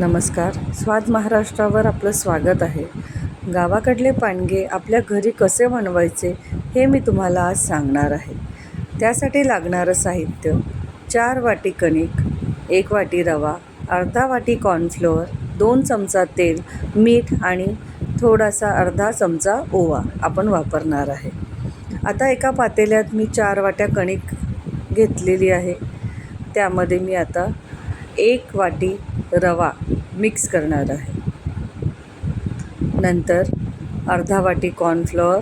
नमस्कार. स्वाद महाराष्ट्रावर आपलं स्वागत आहे. गावाकडले पानगे आपल्या घरी कसे बनवायचे हे मी तुम्हाला आज सांगणार आहे. त्यासाठी लागणारं साहित्य चार वाटी कणिक एक वाटी रवा अर्धा वाटी कॉर्नफ्लोअर दोन चमचा तेल मीठ आणि थोडासा अर्धा चमचा ओवा आपण वापरणार आहे. आता एका पातेल्यात मी चार वाट्या कणिक घेतलेली आहे. त्यामध्ये मी आता एक वाटी रवा मिक्स करणार आहे. नंतर अर्धा वाटी कॉर्नफ्लॉवर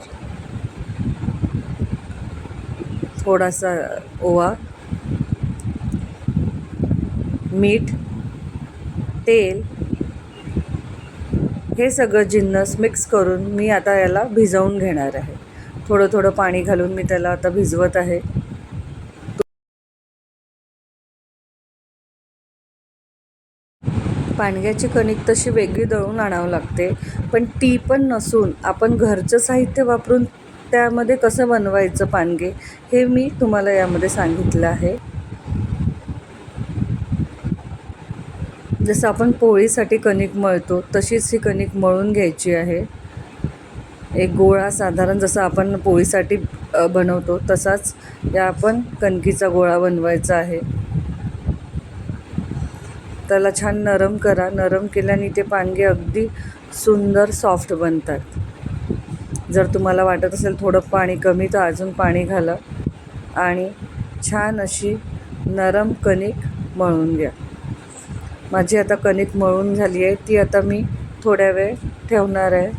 थोडासा ओवा मीठ तेल हे सगळं जिन्नस मिक्स करून मी आता याला भिजवून घेणार आहे. थोडं थोडं पाणी घालून मी त्याला आता भिजवत आहे. पाणग्याची कणिक तशी वेगळी दळून आणावं लागते. पण ती पण नसून आपण घरचं साहित्य वापरून त्यामध्ये कसं बनवायचं पानगे हे मी तुम्हाला यामध्ये सांगितलं आहे. जसं आपण पोळीसाठी कणिक मळतो तशीच ही कणिक मळून घ्यायची आहे. एक गोळा साधारण जसं आपण पोळीसाठी बनवतो तसाच या आपण कणकीचा गोळा बनवायचा आहे. त्याला छान नरम करा नरम केल्याने ते पानगे अगदी सुंदर सॉफ्ट बनतात. जर तुम्हाला वाटत असेल थोडं पाणी कमी तर अजून पाणी घाला आणि छान अशी नरम कणिक मळून घ्या. माझी आता कणिक मळून झाली आहे ती आता मी थोड्या वेळ ठेवणार आहे.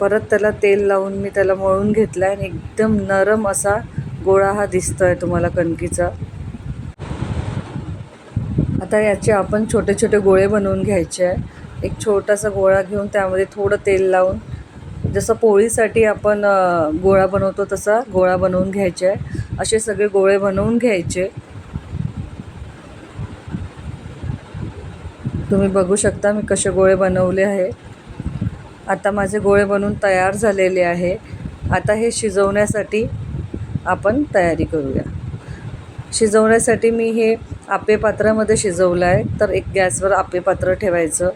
परत त्याला तेल लावून मी त्याला मळून घेतला आहे आणि एकदम नरम असा गोळा हा दिसतो आहे तुम्हाला कणकीचा. आता याचे आपण छोटे छोटे गोळे बनवून घ्यायचे आहे. एक छोटासा गोळा घेऊन त्यामध्ये थोडं तेल लावून जसं पोळीसाठी आपण गोळा बनवतो तसा गोळा बनवून घ्यायचे आहे. असे सगळे गोळे बनवून घ्यायचे. तुम्ही बघू शकता मी कसे गोळे बनवले आहे. आता माझे गोळे बनवून तयार झालेले आहे. आता हे शिजवण्यासाठी आपण तयारी करूया. शिजवण्यासाठी मी हे आपेपात्रामध्ये शिजवलं आहे तर एक गॅसवर आपेपात्र ठेवायचं.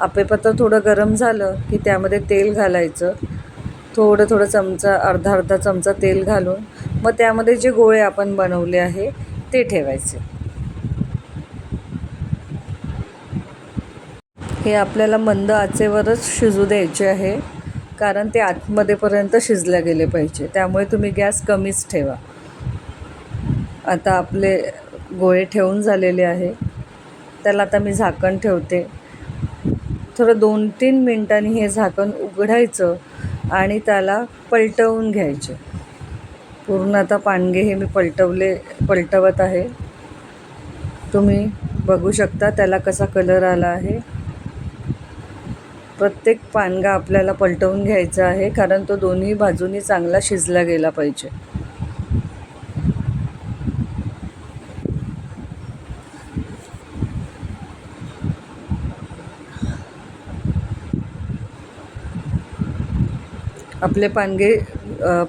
आपेपात्र थोडं गरम झालं की त्यामध्ये तेल घालायचं. थोडं थोडं चमचा अर्धा अर्धा चमचा तेल घालून मग त्यामध्ये जे गोळे आपण बनवले आहे ते ठेवायचे. हे आपल्याला मंद आचेवरच शिजू द्यायचे आहे कारण ते आतमध्येपर्यंत शिजले गेले पाहिजे. त्यामुळे तुम्ही गॅस कमीच ठेवा. आता आपले गोळे ठेवून झालेले आहे. त्याला आता मी झाकण ठेवते. थोडं दोन तीन मिनटांनी हे झाकण उघडायचं आणि त्याला पलटवून घ्यायचे. पूर्ण आता पानगे हे मी पलटवले पलटवत आहे. तुम्ही बघू शकता त्याला कसा कलर आला आहे. प्रत्येक पानगा आपल्याला पलटवून घ्यायचा आहे कारण तो दोन्ही बाजूनी चांगला शिजला गेला पाहिजे. आपले पानगे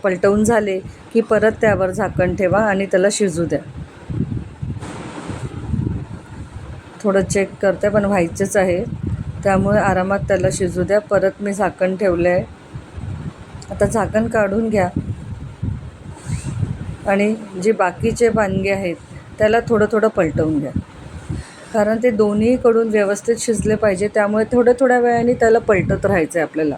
पलटवून झाले की परत त्यावर झाकण ठेवा आणि त्याला शिजू द्या. थोडं चेक करते पण व्हायचेच आहे. त्यामुळे आरामात त्याला शिजू द्या. परत मी झाकण ठेवलं आहे आता झाकण काढून घ्या. आणि जे बाकीचे पानगे आहेत त्याला थोडं थोडं पलटवून घ्या. कारण ते दोन्हीकडून व्यवस्थित शिजले पाहिजे. त्यामुळे थोड्या थोड्या वेळाने त्याला पलटत राहायचं आहे आपल्याला.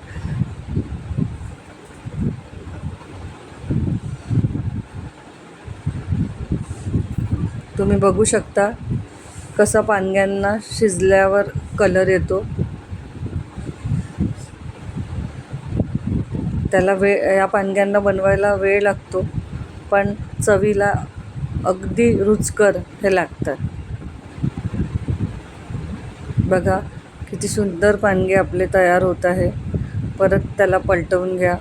तुम्ही बघू शकता कसा पानग्यांना शिजल्यावर कलर येतो. त्याला वेळ या पानग्यांना बनवायला वेळ लागतो पण चवीला अगदी रुचकर हे लागतात. बघा किती सुंदर पानगे आपले तयार होत आहे. परत त्याला पलटवून घ्या.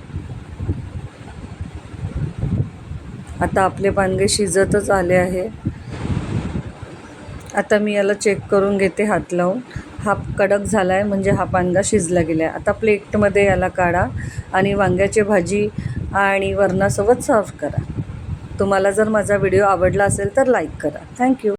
आता आपले पानगे शिजतच आले आहे. आता मी याला चेक करून घेते हात लावून. हा कडक झाला आहे म्हणजे हा पानगा शिजला गेला आहे आता प्लेटमध्ये याला काढा आणि वांग्याची भाजी आणि वरणासोबत सर्व करा. तुम्हाला जर माझा व्हिडिओ आवडला असेल तर लाईक करा. थँक्यू